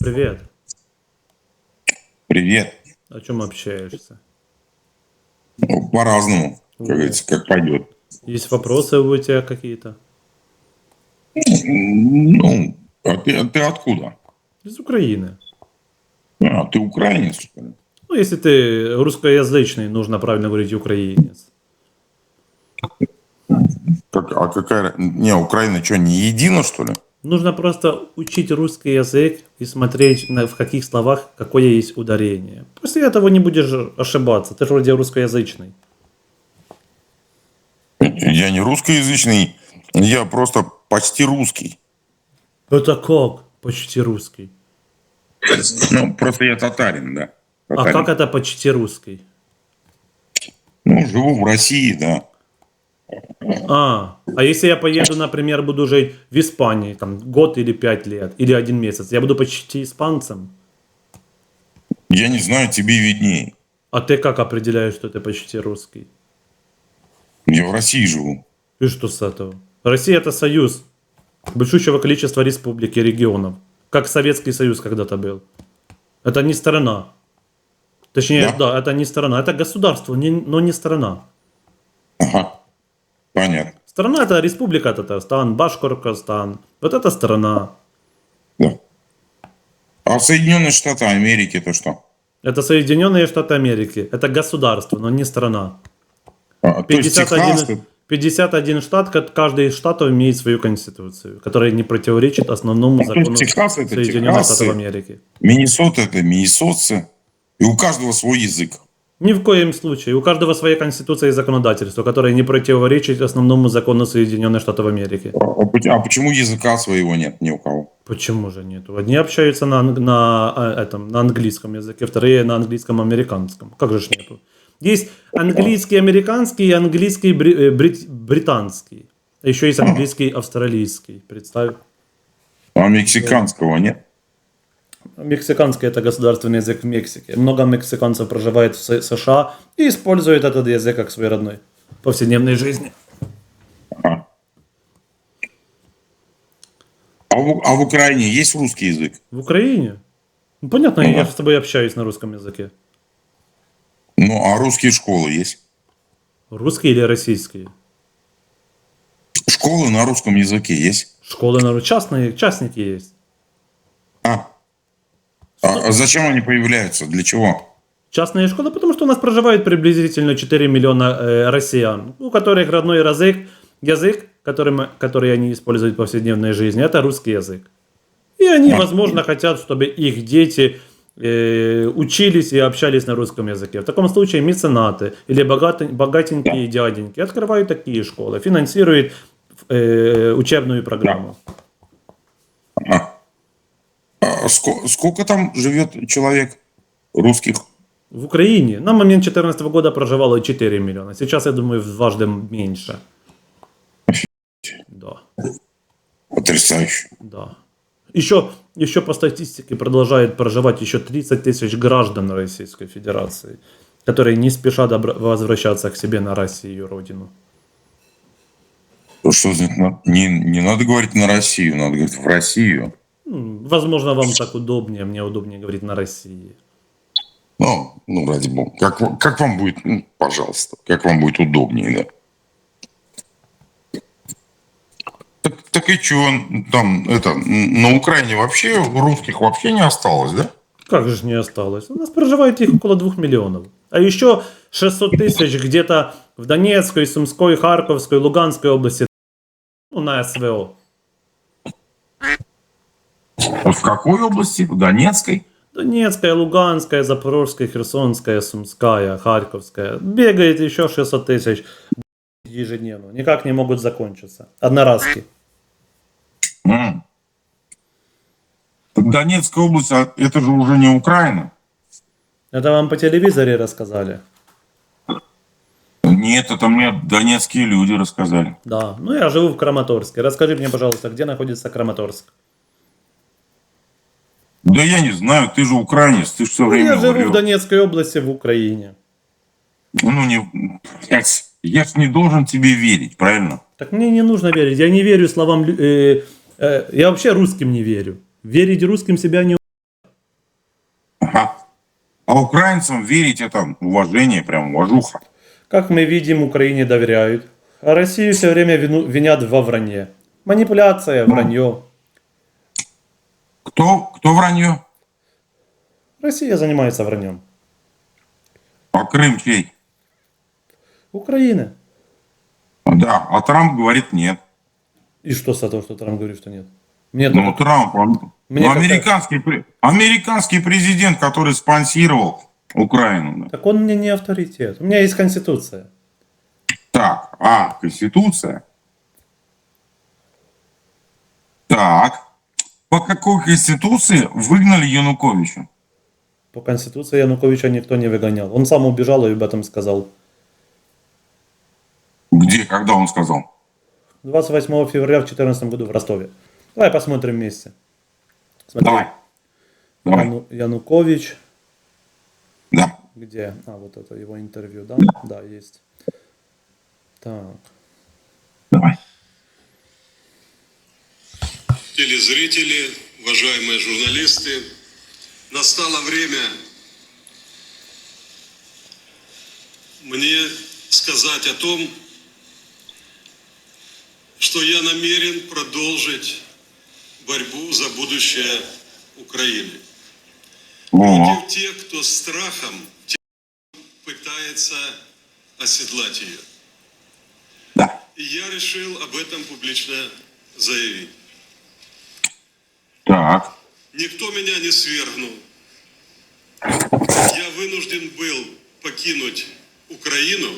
Привет. Привет. О чем общаешься? Ну, по-разному, как говорится, как пойдет. Есть вопросы у тебя какие-то? Ну, а ты, а ты откуда? Из Украины. А, ты украинец, что ли? Ну, если ты русскоязычный, нужно правильно говорить украинец. Как, а какая... Не, Украина что, не едина, что ли? Нужно просто учить русский язык и смотреть, на, в каких словах какое есть ударение. После этого не будешь ошибаться. Ты же вроде русскоязычный. Я не русскоязычный, я просто почти русский. Это как? Почти русский. Ну, просто я татарин, да. А Татарин. как это почти русский? Ну, живу в России, да. А, а если я поеду, например, буду жить в Испании, там, год или пять лет, или один месяц, я буду почти испанцем? Я не знаю, тебе виднее. А ты как определяешь, что ты почти русский? Я в России живу. И что с этого? Россия это союз большущего количества республик и регионов. Как Советский Союз когда-то был. Это не страна. Точнее, Да? да, это не страна. Это государство, не- но не страна. Ага. Понятно. Страна это Республика Татарстан, Башкортостан. Вот это страна. Да. А Соединенные Штаты Америки это что? Это Соединенные Штаты Америки. Это государство, но не страна. А, то есть 51, Техас, 51 штат, ка- каждый из штатов имеет свою конституцию, которая не противоречит основному есть закону Техас это Соединенных Техас, Штатов и- Америки. Миннесота это миннесотцы. И у каждого свой язык. Ни в коем случае. У каждого своя конституция и законодательство, которое не противоречит основному закону Соединенных Штатов Америки. А, а а почему языка своего нет ни у кого? Почему же нету? Одни общаются на, на, а, этом, на английском языке, вторые на английском американском. Как же ж нету? Есть английский американский и английский бри- э, брит- британский. Еще есть английский австралийский. Представь. А мексиканского нет? Мексиканский это государственный язык в Мексике. Много мексиканцев проживает в США и используют этот язык как свой родной в повседневной жизни. А в, а в Украине есть русский язык? В Украине? Ну, понятно, Ну я да. с тобой общаюсь на русском языке. Ну, а русские школы есть? Русский или российский? Школы на русском языке есть? Школы, наверное, частные, частники есть. А, а, зачем они появляются? Для чего? Частные школы, потому что у нас проживает приблизительно 4 миллиона э, россиян, у которых родной язык, язык которым, который они используют в повседневной жизни, это русский язык. И они, А. возможно, хотят, чтобы их дети э, учились и общались на русском языке. В таком случае меценаты или богаты- богатенькие дяденьки открывают такие школы, финансируют э, учебную программу. А, а ско- сколько там живет человек русских? В Украине на момент 2014 года проживало 4 миллиона. Сейчас, я думаю, в дважды меньше. Да, Потрясающе. да. Еще, еще по статистике продолжает проживать еще 30 тысяч граждан Российской Федерации, которые не спешат возвращаться к себе на Россию, родину. Ну, Что значит, на- не, не надо говорить на Россию, надо говорить в Россию. Возможно, вам так удобнее, мне удобнее говорить на России. Ну, ну ради бога. Как, как вам будет, ну, пожалуйста, как вам будет удобнее, да? Так, так и что, там, это, на Украине вообще русских вообще не осталось, да? Как же не осталось? У нас проживает их около 2 миллионов. А еще 600 тысяч где-то в Донецкой, Сумской, Харьковской, Луганской области. Ну, на СВО. Вот в какой области? В Донецкой? Донецкая, Луганская, Запорожская, Херсонская, Сумская, Харьковская. Бегает еще 600 тысяч ежедневно. Никак не могут закончиться. Одноразки. Так Донецкая область, а это же уже не Украина. Это вам по телевизоре рассказали? Нет, это мне донецкие люди рассказали. Да. Ну, я живу в Краматорске. Расскажи мне, пожалуйста, где находится Краматорск? Да я не знаю, ты же украинец, ты же все Ну, время я живу в говорил. Донецкой области, в Украине. Ну, не... Я ж не должен тебе верить, правильно? Так мне не нужно верить. Я не верю словам... э, э, я вообще русским не верю. Верить русским себя не А украинцам верить это уважение, прям уважуха. Как мы видим, Украине доверяют. А Россию все время вину- винят во вранье. Манипуляция, вранье. Кто, кто вранье? Россия занимается враньем. А Крым чей? Украина. Да, а Трамп говорит нет. И что с того, что Трамп говорит, что нет? Мне Ну, только- Трамп, он- Мне ну, американский, американский президент, который спонсировал Украину. да. Так он мне не авторитет. У меня есть конституция. Так, а, Конституция. Так, по какой Конституции выгнали Януковича? По конституции Януковича никто не выгонял. Он сам убежал и об этом сказал. Где, когда он сказал? 28 февраля в 2014 году в Ростове. Давай посмотрим вместе. Смотри. Давай. Давай. Яну- Янукович. Да. Где? А, вот это его интервью, да? Да, есть. Так. Давай. Телезрители, уважаемые журналисты, настало время мне сказать о том, что я намерен продолжить борьбу за будущее Украины. Против тех, кто страхом пытается оседлать ее. да. И я решил об этом публично заявить. Так. Никто меня не свергнул. Я вынужден был покинуть Украину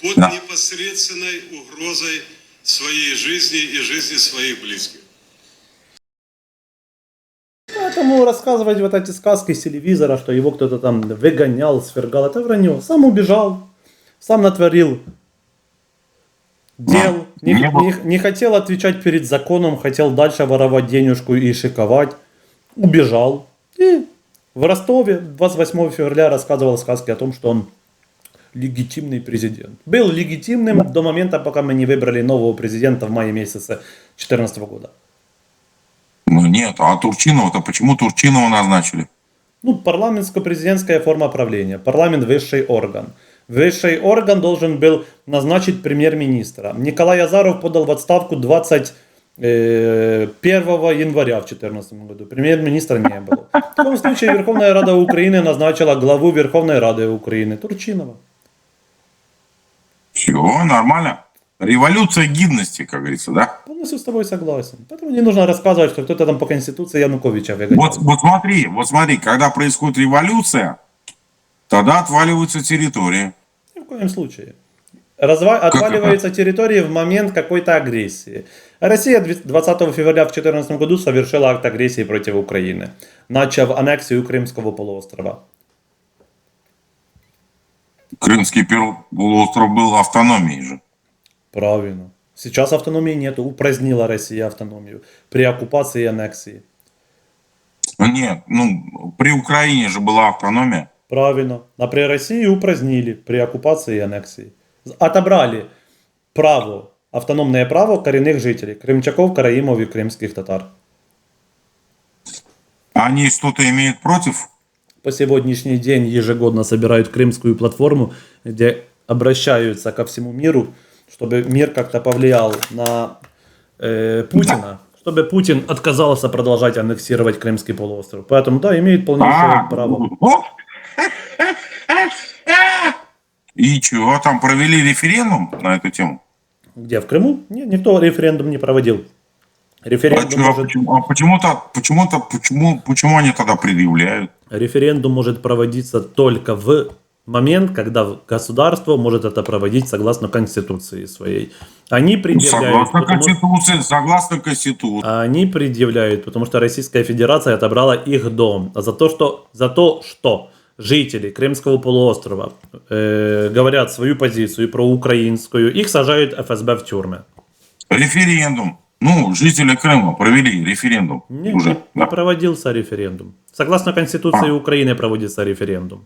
под Да. непосредственной угрозой своей жизни и жизни своих близких. Поэтому рассказывать вот эти сказки с телевизора, что его кто-то там выгонял, свергал, это вранье. Сам убежал, сам натворил дел, не, Не не хотел отвечать перед законом, хотел дальше воровать денежку и шиковать. Убежал. И в Ростове 28 февраля рассказывал сказки о том, что он легитимный президент. Был легитимным до момента, пока мы не выбрали нового президента в мае месяце 2014 года. Ну нет, а Турчинова-то почему Турчинова назначили? Ну, парламентско-президентская форма правления. Парламент – высший орган. Высший орган должен был назначить премьер-министра. Николай Азаров подал в отставку 21 января в 2014 году. Премьер-министра не было. В таком случае Верховная Рада Украины назначила главу Верховной Рады Украины Турчинова. Все, нормально. Революция гидности, как говорится, да? Полностью с тобой согласен. Поэтому не нужно рассказывать, что кто-то там по Конституции Януковича выгонял. Вот, вот смотри, вот смотри, когда происходит революция, тогда отваливаются территории. Ни в коем случае. Разва- Отваливаются территории в момент какой-то агрессии. Россия 20 февраля в 2014 году совершила акт агрессии против Украины, начав аннексию Крымского полуострова. Крымский полуостров был автономией же. Правильно. Сейчас автономии нету, упразднила Россия автономию при оккупации и аннексии. Нет, ну, при Украине же была автономия. Правильно. А при России упразднили при оккупации и аннексии. Отобрали право, автономное право коренных жителей, крымчаков, караимов и крымских татар. Они что-то имеют против? по сегодняшний день ежегодно собирают крымскую платформу, где обращаются ко всему миру, чтобы мир как-то повлиял на э, Путина, чтобы Путин отказался продолжать аннексировать Крымский полуостров. Поэтому, да, имеет полнейшее А, право. И чего, там провели референдум на эту тему? Где, в Крыму? Нет, никто референдум не проводил. А, Референдум, чё, а может, почему, а почему-то, почему-то, почему, почему они тогда предъявляют? референдум может проводиться только в момент, когда государство может это проводить согласно Конституции своей. Они предъявляют... Согласно потому- Конституции, согласно Конституции. А Они предъявляют, потому что Российская Федерация отобрала их дом. А за то, что, за то, что жители Крымского полуострова э, говорят свою позицию проукраинскую, их сажают ФСБ в тюрьмы. Референдум. Ну, жители Крыма провели референдум Не, уже. не- да. проводился референдум. Согласно Конституции А. Украины проводится референдум.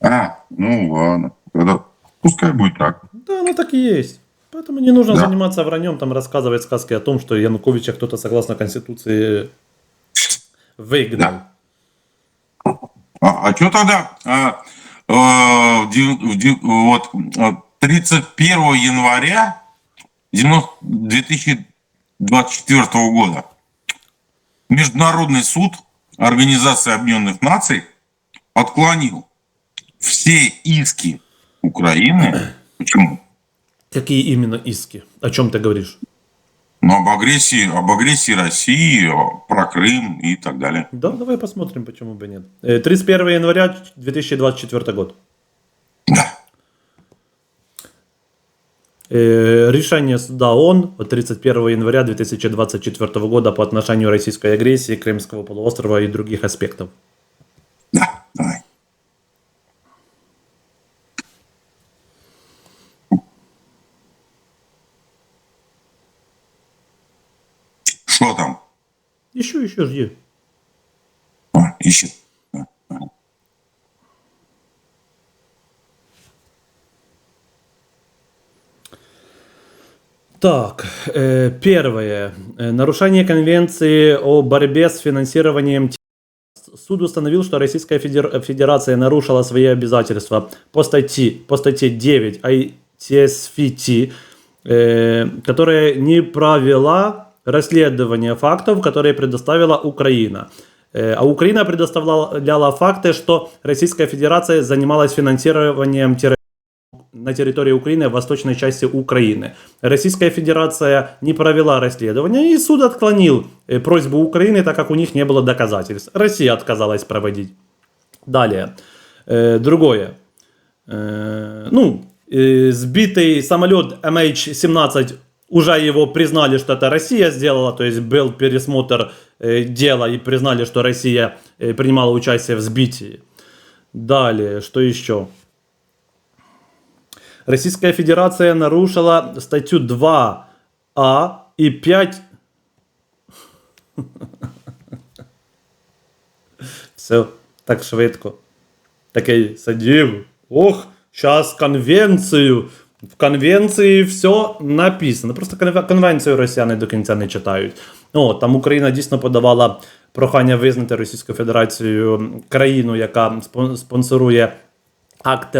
А, ну ладно. Тогда пускай будет так. Да, ну так и есть. Поэтому не нужно Да. заниматься враньем, там рассказывать сказки о том, что Януковича кто-то согласно Конституции выгнал. А, а что тогда а, э, дев- вот, э, 31 января 90 2024 года Международный суд Организации Объединенных Наций отклонил все иски Украины. Почему? Какие именно иски? О чем ты говоришь? Ну, об агрессии, об агрессии России, про Крым и так далее. Да, давай посмотрим, почему бы нет. Э, 31 января 2024 год. Да. Э, Решение суда ООН от 31 января 2024 года по отношению российской агрессии, Крымского полуострова и других аспектов. Да, давай. Что там? Еще, еще жди. А, ищет. Так, э, первое. Э, Нарушение конвенции о борьбе с финансированием. Суд установил, что Российская Федер- Федерация нарушила свои обязательства по статье, по статье 9 ITSFT, э, которая не провела расследование фактов, которые предоставила Украина. Э, А Украина предоставляла факты, что Российская Федерация занималась финансированием на территории Украины, в восточной части Украины. Российская Федерация не провела расследование, и суд отклонил э, просьбу Украины, так как у них не было доказательств. Россия отказалась проводить. Далее. Э, Другое. Ну, сбитый самолет MH17 уже его признали, что это Россия сделала, то есть был пересмотр э, дела и признали, что Россия э, принимала участие в сбитии. Далее, что еще? Российская Федерация нарушила статью 2А и 5... Все, так швидко. Такий сидів. Ох, зараз конвенцію. В конвенції все написано. Просто конве- конвенцію росіяни до кінця не читають. О, там Україна дійсно подавала прохання визнати Російську Федерацію країну, яка спон- спонсорує акт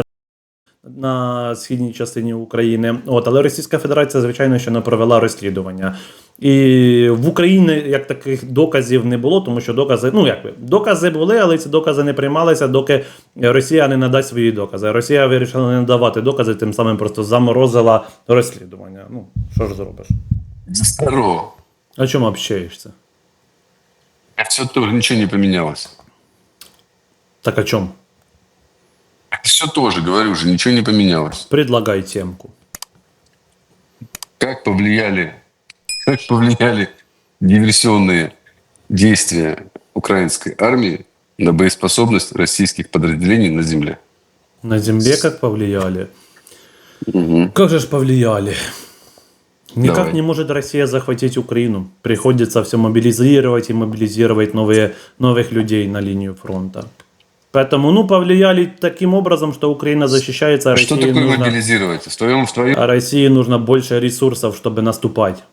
на східній частині України. От, але Російська Федерація, звичайно, що не провела розслідування. І в Україні як таких доказів не було, тому що докази, ну як би, докази були, але ці докази не приймалися, доки Росія не надасть свої докази. Росія вирішила не надавати докази, тим самим просто заморозила розслідування. Ну, що ж зробиш? Здорово. О чому общаєшся? А все тоже, ничего не поменялось. Так о чому? Все тоже, говорю же, ничего не поменялось. Предлагай темку. Как повлияли, как повлияли диверсионные действия украинской армии на боеспособность российских подразделений на земле? На земле как повлияли? Как же ж повлияли? Никак Давай. не может Россия захватить Украину. Приходится все мобилизировать и мобилизировать новые, новых людей на линию фронта. Поэтому, ну, повлияли таким образом, что Украина защищается, а что России, такое нужно, мобилизировать? В твоем, в твоем? а России нужно больше ресурсов, чтобы наступать.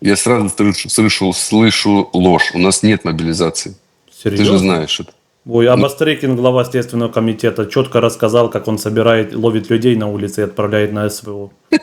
Я сразу слышу, слышу, слышу ложь. У нас нет мобилизации. Ты же Серьезно? знаешь это. Ой, а Бастрыкин, глава Следственного комитета, четко рассказал, как он собирает, ловит людей на улице и отправляет на СВО.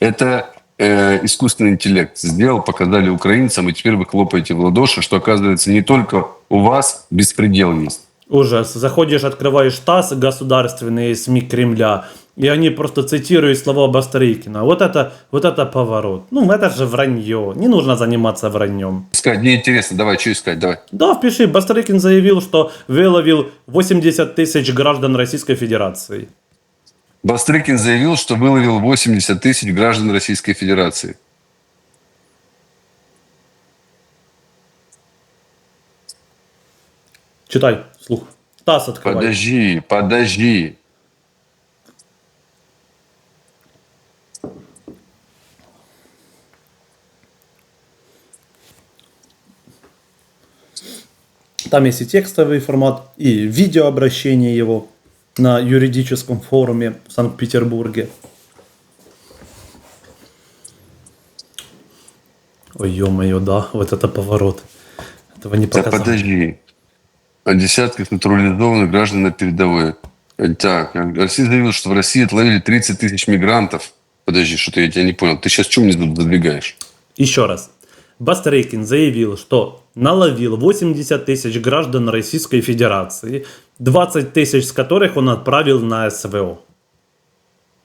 Это э, искусственный интеллект сделал, показали украинцам, и теперь вы хлопаете в ладоши, что оказывается не только у вас беспредел есть. Ужас. Заходишь, открываешь ТАСС, государственные СМИ Кремля, и они просто цитируют слова Бастрыкина. Вот это, вот это поворот. Ну, это же вранье. Не нужно заниматься враньем. Искать, мне интересно, давай, что искать, давай. Да, впиши. Бастрыкин заявил, что выловил 80 тысяч граждан Российской Федерации. Бастрыкин заявил, что выловил 80 тысяч граждан Российской Федерации. Читай, слух. ТАСС открывай. Подожди, подожди. Там есть и текстовый формат, и видеообращение его на юридическом форуме в Санкт-Петербурге. Ой, ё-моё, да, вот это поворот. Этого не Да показал. подожди. о десятках натурализованных граждан на передовой. Так, Россия заявила, что в России отловили 30 тысяч мигрантов. Подожди, что-то я тебя не понял. Ты сейчас что мне тут задвигаешь? Еще раз. Бастрыкин заявил, что наловил 80 тысяч граждан Российской Федерации, 20 тысяч с которых он отправил на СВО.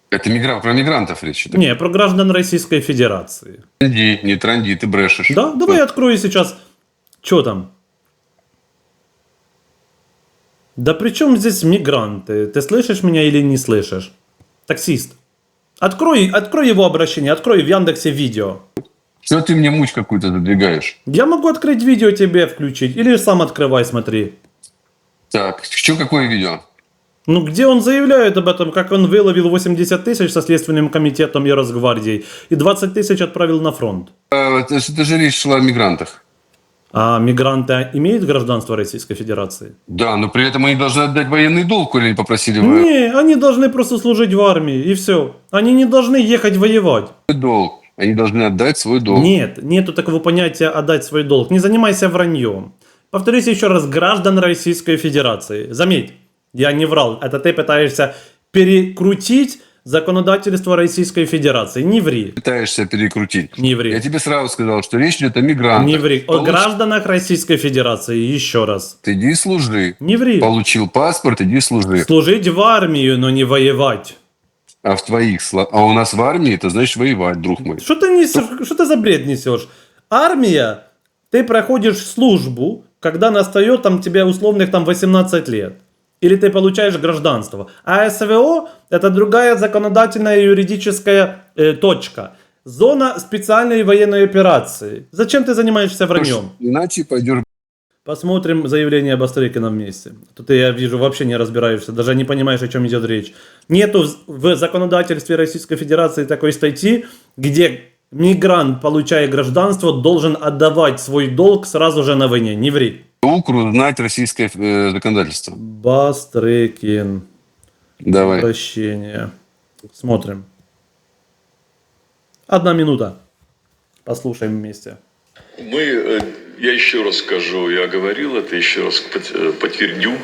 Это мигра... про мигрантов речь. идет. Не, про граждан Российской Федерации. Транди, не транди, ты брешешь. Да, давай я открою сейчас. Что там? Да при чем здесь мигранты? Ты слышишь меня или не слышишь? Таксист. Открой, открой его обращение, открой в Яндексе видео. Что ты мне муть какую-то задвигаешь? Я могу открыть видео тебе включить, или сам открывай, смотри. Так, что какое видео? Ну, где он заявляет об этом, как он выловил 80 тысяч со Следственным комитетом и Росгвардией, и 20 тысяч отправил на фронт. А, это, это же речь шла о мигрантах. А мигранты имеют гражданство Российской Федерации? Да, но при этом они должны отдать военный долг, или попросили военный Не, они должны просто служить в армии, и все. Они не должны ехать воевать. долг. Они должны отдать свой долг. Нет, нету такого понятия отдать свой долг. Не занимайся враньем. Повторюсь еще раз, граждан Российской Федерации. Заметь, я не врал. Это ты пытаешься перекрутить законодательство Российской Федерации. Не ври. Пытаешься перекрутить. Не ври. Я тебе сразу сказал, что речь идет о мигрантах. Не ври. О Получ- гражданах Российской Федерации. Еще раз. Ты иди служи. Не ври. Получил паспорт, иди служи. Служить в армию, но не воевать. А в твоих сло- А у нас в армии, это значит воевать, друг мой. Что ты, несешь, что ты за бред несешь? Армия, ты проходишь службу, когда настает там тебе условных там 18 лет. Или ты получаешь гражданство. А СВО это другая законодательная юридическая э, точка. Зона специальной военной операции. Зачем ты занимаешься враньем? Иначе пойдешь Посмотрим заявление Бастрыкина вместе. Тут я вижу, вообще не разбираешься, даже не понимаешь, о чем идет речь. Нету в- законодательстве Российской Федерации такой статьи, где мигрант, получая гражданство, должен отдавать свой долг сразу же на войне. Не ври. укру знать российское э, законодательство. Бастрыкин. Давай. Обращение. Смотрим. Одна минута. Послушаем вместе. Мы, э, я еще раз скажу, я говорил это, еще раз э, подтвердю,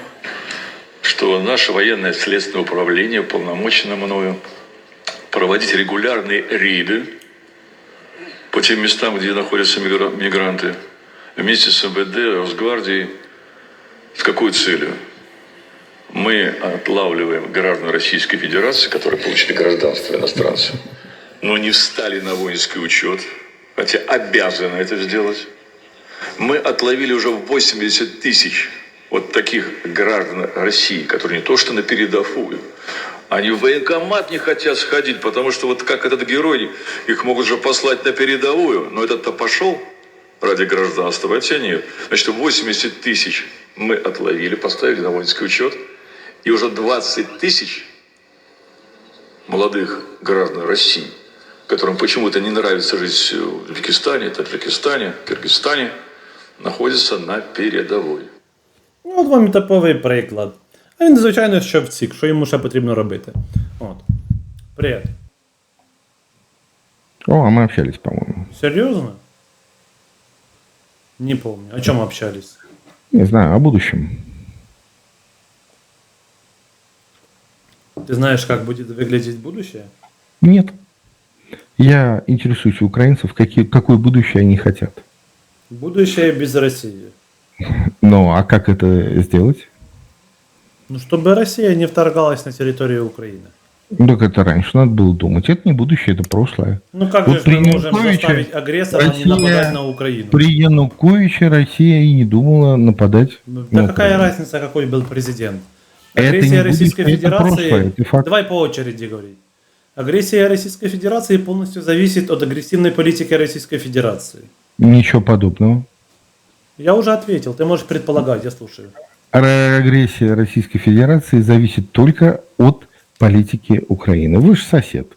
что наше военное следственное управление полномочено мною проводить регулярные рейды по тем местам, где находятся мигра- мигранты, вместе с МВД, Росгвардией. С какой целью? Мы отлавливаем граждан Российской Федерации, которые получили гражданство иностранцев, но не встали на воинский учет, хотя обязаны это сделать. Мы отловили уже 80 тысяч вот таких граждан России, которые не то что на передовую, они в военкомат не хотят сходить, потому что вот как этот герой, их могут же послать на передовую, но этот-то пошел ради гражданства, а те нет. Значит, 80 тысяч мы отловили, поставили на воинский учет, и уже 20 тысяч молодых граждан России, которым почему-то не нравится жить в Узбекистане, Таджикистане, Киргизстане, находятся на передовой. Ну, От вам і типовий приклад. А він, звичайно, що втік, що йому ще потрібно робити. От. Привіт. О, а мы общались, по-моему. Серьезно? Не помню. О чем общались? Не знаю, о будущем. Ты знаешь, как будет выглядеть будущее? Нет. Я интересуюсь у украинцев, какие, какое будущее они хотят. Будущее без России. Ну, а как это сделать? Ну, чтобы Россия не вторгалась на территорию Украины. Ну, так это раньше надо было думать. Это не будущее, это прошлое. Ну, как Вот же при мы можем заставить агрессора Россия не нападать на Украину? При Януковиче Россия и не думала нападать. Ну, на Да какая Украину. разница, какой был президент? Это Агрессия не Российской будущее, это Федерации... прошлое, это. Давай по очереди говорить. Агрессия Российской Федерации полностью зависит от агрессивной политики Российской Федерации. Ничего подобного. Я уже ответил, ты можешь предполагать, я слушаю. Агрессия Российской Федерации зависит только от политики Украины. Вы же сосед.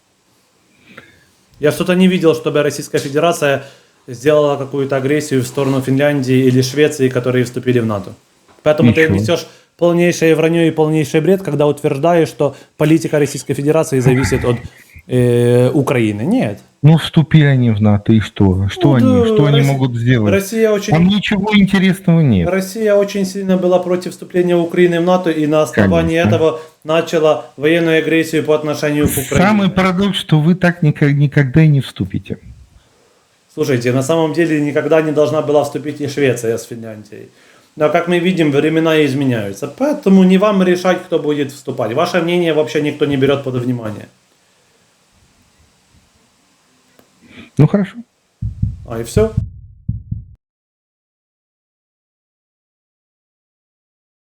Я что-то не видел, чтобы Российская Федерация сделала какую-то агрессию в сторону Финляндии или Швеции, которые вступили в НАТО. Поэтому ты Ничего. несешь полнейшее вранье и полнейший бред, когда утверждаешь, что политика Российской Федерации зависит от э, Украины. Нет. Ну, вступили они в НАТО, и что? Что Ну, они, да, что они Россия- могут сделать? Россия очень... Там ничего интересного нет. Россия очень сильно была против вступления Украины в НАТО и на основании Конечно. этого начала военную агрессию по отношению к Украине. Самый парадокс, что вы так никак- никогда и не вступите. Слушайте, на самом деле никогда не должна была вступить и Швеция с Финляндией. Но, как мы видим, времена изменяются. Поэтому не вам решать, кто будет вступать. Ваше мнение вообще никто не берет под внимание. Ну, хорошо. А и все.